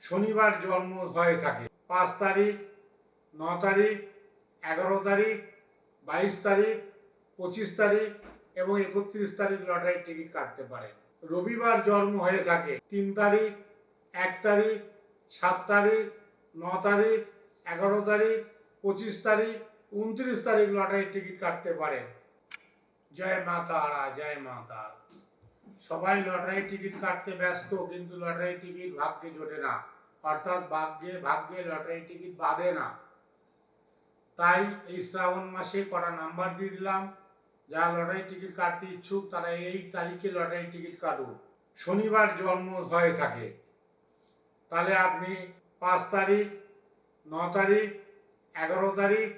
শনিবার জন্ম হয়ে থাকে। পাঁচ তারিখ, ন তারিখ, এগারো তারিখ, বাইশ তারিখ, পঁচিশ তারিখ এবং একত্রিশ তারিখ লটারির টিকিট কাটতে পারে। রবিবার জন্ম হয়ে থাকে। তিন তারিখ, এক তারিখ, সাত তারিখ, ন তারিখ, এগারো তারিখ, পঁচিশ তারিখ, উনত্রিশ তারিখ লটারির টিকিট কাটতে পারেন জয় মা তারা, জয় মা তারা। সবাই লটারির টিকিট কাটতে ব্যস্ত, কিন্তু লটারির টিকিট ভাগ্যে জোটে না। অর্থাৎ ভাগ্যে ভাগ্যে লটারির টিকিট বাঁধে না। তাই এই শ্রাবণ মাসে করা নাম্বার দিয়ে দিলাম। যারা লটারি টিকিট কাটতে ইচ্ছুক, তারা এই তারিখে লটারি টিকিট কাটুন। শনিবার জন্ম হয়ে থাকে। তাহলে আপনি পাঁচ তারিখ, ন তারিখ, এগারো তারিখ,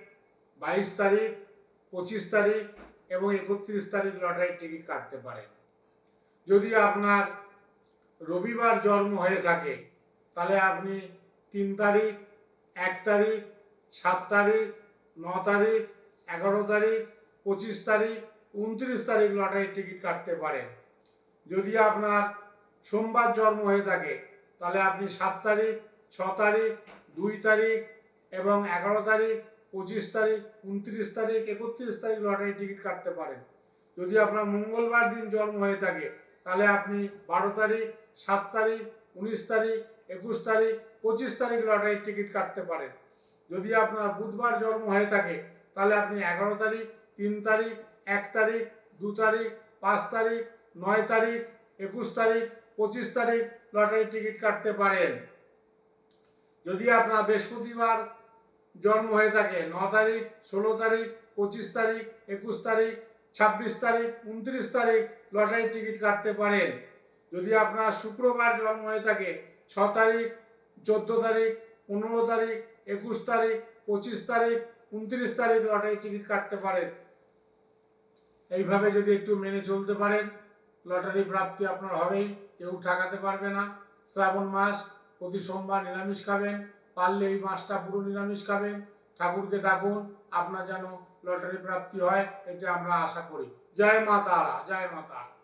বাইশ তারিখ, পঁচিশ তারিখ এবং একত্রিশ তারিখ লটারির টিকিট কাটতে পারেন। যদি আপনার রবিবার জন্ম হয়ে থাকে, তাহলে আপনি তিন তারিখ, এক তারিখ, সাত তারিখ, ন তারিখ, এগারো তারিখ, পঁচিশ তারিখ, উনত্রিশ তারিখ লটারির টিকিট কাটতে পারেন। যদি আপনার সোমবার জন্ম হয়ে থাকে, তাহলে আপনি সাত তারিখ, ছ তারিখ, দুই তারিখ এবং এগারো তারিখ, পঁচিশ তারিখ, উনত্রিশ তারিখ, একত্রিশ তারিখ লটারির টিকিট কাটতে পারেন। যদি আপনার মঙ্গলবার দিন জন্ম হয়ে থাকে তাহলে আপনি বারো তারিখ, সাত তারিখ, উনিশ তারিখ, একুশ তারিখ, পঁচিশ তারিখ লটারির টিকিট কাটতে পারেন। যদি আপনার বুধবার জন্ম হয়ে থাকে, তাহলে আপনি এগারো তারিখ, তিন তারিখ, এক তারিখ, দু তারিখ, পাঁচ তারিখ, নয় তারিখ, একুশ তারিখ, পঁচিশ তারিখ লটারির টিকিট কাটতে পারেন। যদি আপনার বৃহস্পতিবার জন্ম হয়ে থাকে, ন তারিখ, ষোলো তারিখ, পঁচিশ তারিখ, একুশ তারিখ, ছাব্বিশ তারিখ, উনত্রিশ তারিখ লটারির টিকিট কাটতে পারেন। যদি আপনার শুক্রবার জন্ম হয়ে থাকে, ছ তারিখ, চোদ্দ তারিখ, পনেরো তারিখ, একুশ তারিখ, পঁচিশ তারিখ, উনত্রিশ তারিখ লটারির টিকিট কাটতে পারেন। এইভাবে যদি একটু মেনে চলতে পারেন, লটারি প্রাপ্তি আপনার হবেই, কেউ ঠকাতে পারবে না। শ্রাবণ মাস, প্রতি সোমবার নিরামিষ খাবেন, পারলে এই মাসটা পুরো নিরামিষ খাবেন। ঠাকুরকে ডাকুন, আপনার যেন লটারি প্রাপ্তি হয় এটা আমরা আশা করি। জয় মা তারা জয় মা তারা।